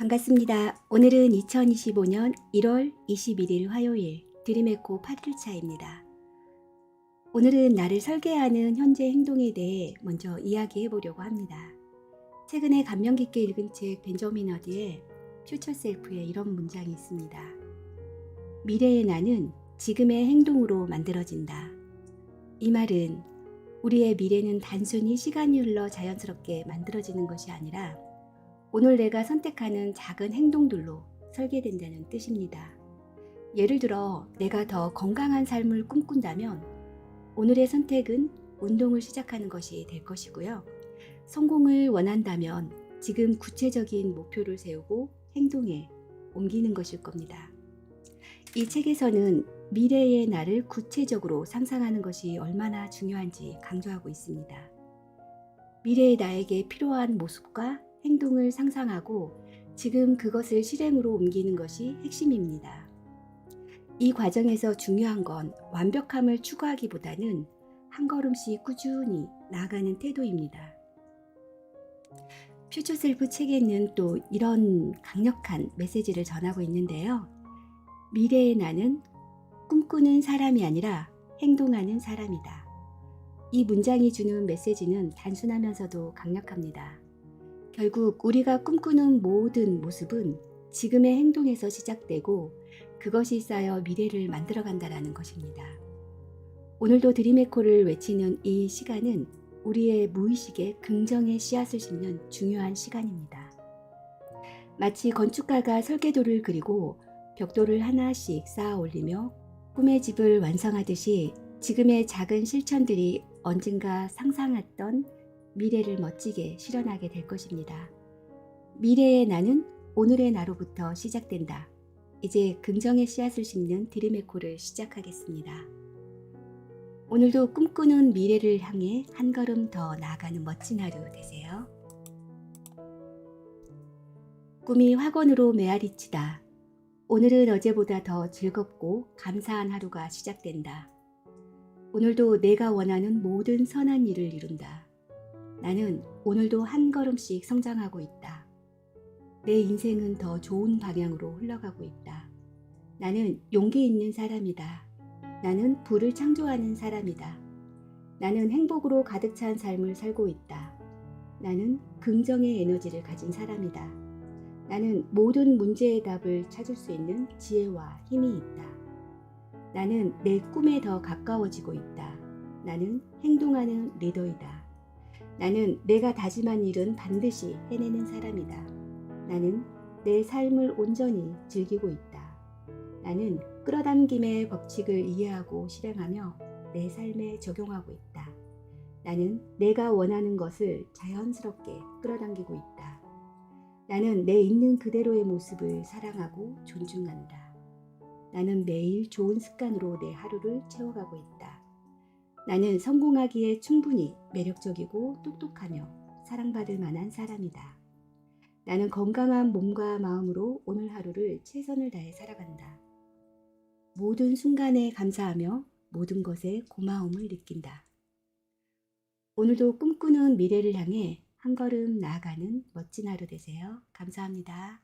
반갑습니다. 오늘은 2025년 1월 21일 화요일 드림에코 8일차입니다. 오늘은 나를 설계하는 현재 행동에 대해 먼저 이야기해 보려고 합니다. 최근에 감명 깊게 읽은 책 벤저민 어디에 퓨처 셀프에 이런 문장이 있습니다. 미래의 나는 지금의 행동으로 만들어진다. 이 말은 우리의 미래는 단순히 시간이 흘러 자연스럽게 만들어지는 것이 아니라 오늘 내가 선택하는 작은 행동들로 설계된다는 뜻입니다. 예를 들어 내가 더 건강한 삶을 꿈꾼다면 오늘의 선택은 운동을 시작하는 것이 될 것이고요. 성공을 원한다면 지금 구체적인 목표를 세우고 행동에 옮기는 것일 겁니다. 이 책에서는 미래의 나를 구체적으로 상상하는 것이 얼마나 중요한지 강조하고 있습니다. 미래의 나에게 필요한 모습과 행동을 상상하고 지금 그것을 실행으로 옮기는 것이 핵심입니다. 이 과정에서 중요한 건 완벽함을 추구하기보다는 한 걸음씩 꾸준히 나아가는 태도입니다. 퓨처 셀프 책에는 또 이런 강력한 메시지를 전하고 있는데요. 미래의 나는 꿈꾸는 사람이 아니라 행동하는 사람이다. 이 문장이 주는 메시지는 단순하면서도 강력합니다. 결국 우리가 꿈꾸는 모든 모습은 지금의 행동에서 시작되고 그것이 쌓여 미래를 만들어 간다라는 것입니다. 오늘도 드림에코를 외치는 이 시간은 우리의 무의식에 긍정의 씨앗을 심는 중요한 시간입니다. 마치 건축가가 설계도를 그리고 벽돌을 하나씩 쌓아 올리며 꿈의 집을 완성하듯이 지금의 작은 실천들이 언젠가 상상했던 미래를 멋지게 실현하게 될 것입니다. 미래의 나는 오늘의 나로부터 시작된다. 이제 긍정의 씨앗을 심는 드림에코를 시작하겠습니다. 오늘도 꿈꾸는 미래를 향해 한 걸음 더 나아가는 멋진 하루 되세요. 꿈이 확원으로 메아리치다. 오늘은 어제보다 더 즐겁고 감사한 하루가 시작된다. 오늘도 내가 원하는 모든 선한 일을 이룬다. 나는 오늘도 한 걸음씩 성장하고 있다. 내 인생은 더 좋은 방향으로 흘러가고 있다. 나는 용기 있는 사람이다. 나는 불을 창조하는 사람이다. 나는 행복으로 가득 찬 삶을 살고 있다. 나는 긍정의 에너지를 가진 사람이다. 나는 모든 문제의 답을 찾을 수 있는 지혜와 힘이 있다. 나는 내 꿈에 더 가까워지고 있다. 나는 행동하는 리더이다. 나는 내가 다짐한 일은 반드시 해내는 사람이다. 나는 내 삶을 온전히 즐기고 있다. 나는 끌어당김의 법칙을 이해하고 실행하며 내 삶에 적용하고 있다. 나는 내가 원하는 것을 자연스럽게 끌어당기고 있다. 나는 내 있는 그대로의 모습을 사랑하고 존중한다. 나는 매일 좋은 습관으로 내 하루를 채워가고 있다. 나는 성공하기에 충분히 매력적이고 똑똑하며 사랑받을 만한 사람이다. 나는 건강한 몸과 마음으로 오늘 하루를 최선을 다해 살아간다. 모든 순간에 감사하며 모든 것에 고마움을 느낀다. 오늘도 꿈꾸는 미래를 향해 한 걸음 나아가는 멋진 하루 되세요. 감사합니다.